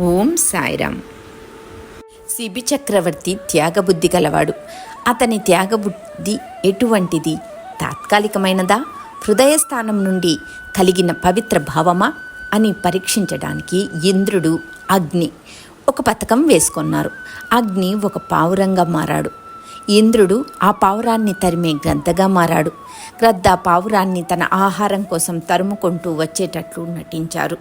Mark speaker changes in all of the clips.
Speaker 1: ఓం Sairam. CB చక్రవర్తి త్యాగబుద్ధి గలవాడు. అతని త్యాగబుద్ధి ఎటువంటిది? తాత్కాలికమైనదా? హృదయస్థానం నుండి కలిగిన పవిత్ర భావమా? అని పరీక్షించడానికి ఇంద్రుడు అగ్ని ఒక పథకం వేసుకున్నారు. అగ్ని ఒక పావురంగా మారాడు. ఇంద్రుడు ఆ పావురాన్ని తరిమే గ్రద్దగా మారాడు. గ్రద్ద పావురాన్ని తన ఆహారం కోసం తరుముకుంటూ వచ్చేటట్లు నటించారు.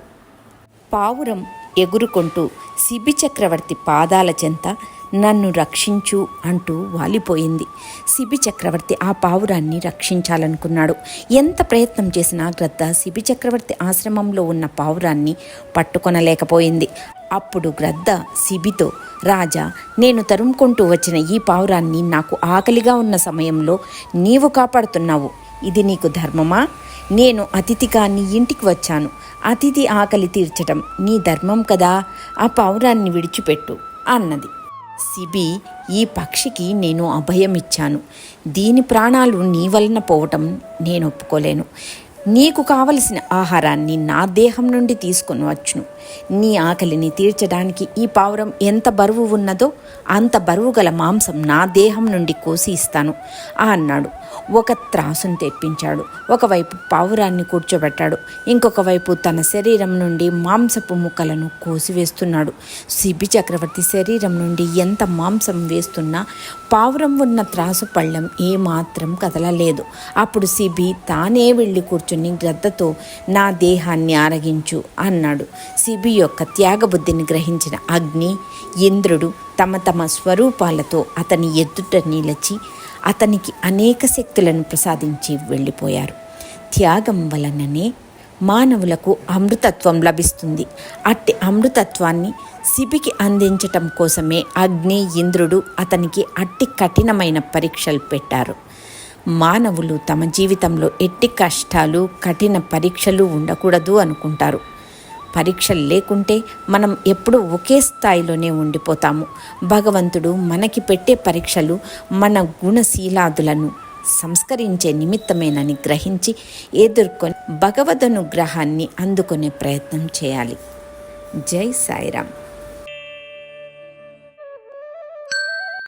Speaker 1: పావురం ఎగురుకుంటూ శిబి చక్రవర్తి పాదాల చెంత నన్ను రక్షించు అంటూ వాలిపోయింది. శిబి చక్రవర్తి ఆ పావురాన్ని రక్షించాలనుకున్నాడు. ఎంత ప్రయత్నం చేసినా గ్రద్ద శిబి చక్రవర్తి ఆశ్రమంలో ఉన్న పావురాన్ని పట్టుకొనలేకపోయింది. అప్పుడు గ్రద్ద శిబితో రాజా నేను తరుముకుంటూ వచ్చిన ఈ పావురాన్ని నాకు ఆకలిగా ఉన్న సమయంలో నీవు కాపాడుతున్నావు. ఇది నీకు ధర్మమా? నేను అతిథిగా నీ ఇంటికి వచ్చాను. అతిథి ఆకలి తీర్చటం నీ ధర్మం కదా? ఆ పావురాన్ని విడిచిపెట్టు అన్నది. సిబి ఈ పక్షికి నేను అభయం ఇచ్చాను దీని ప్రాణాలు నీ వలన పోవటం నేను ఒప్పుకోలేను. నీకు కావలసిన ఆహారాన్ని నా దేహం నుండి తీసుకొని వచ్చును. నీ ఆకలిని తీర్చడానికి ఈ పావురం ఎంత బరువు ఉన్నదో అంత బరువు గల మాంసం నా దేహం నుండి కోసి ఇస్తాను. అన్నాడు. ఒక త్రాసును తెప్పించాడు. ఒకవైపు పావురాన్ని కూర్చోబెట్టాడు. ఇంకొక వైపు తన శరీరం నుండి మాంసపు ముక్కలను కోసివేస్తున్నాడు. సిబి చక్రవర్తి శరీరం నుండి ఎంత మాంసం వేస్తున్నా పావురం ఉన్న త్రాసు పళ్ళెం ఏమాత్రం కదలలేదు. అప్పుడు సిబి తానే వెళ్ళి కూర్చుని గ్రద్దతో నా దేహాన్ని ఆరగించు అన్నాడు. సిబి యొక్క త్యాగబుద్ధిని గ్రహించిన అగ్ని ఇంద్రుడు తమ తమ స్వరూపాలతో అతని ఎదుట నిలిచి అతనికి అనేక శక్తులను ప్రసాదించి వెళ్ళిపోయారు. త్యాగం వలననే మానవులకు అమృతత్వం లభిస్తుంది. అట్టి అమృతత్వాన్ని సిపికి అందించటం కోసమే అగ్ని ఇంద్రుడు అతనికి అట్టి కఠినమైన పరీక్షలు పెట్టారు. మానవులు తమ జీవితంలో ఎట్టి కష్టాలు కఠిన పరీక్షలు ఉండకూడదు అనుకుంటారు. పరీక్షలు లేకుంటే మనం ఎప్పుడూ ఒకే స్థాయిలోనే ఉండిపోతాము. భగవంతుడు మనకి పెట్టే పరీక్షలు మన గుణశీలాదులను సంస్కరించే నిమిత్తమేనని గ్రహించి ఎదుర్కొని భగవదనుగ్రహాన్ని అందుకునే ప్రయత్నం చేయాలి. జై సాయిరామ్.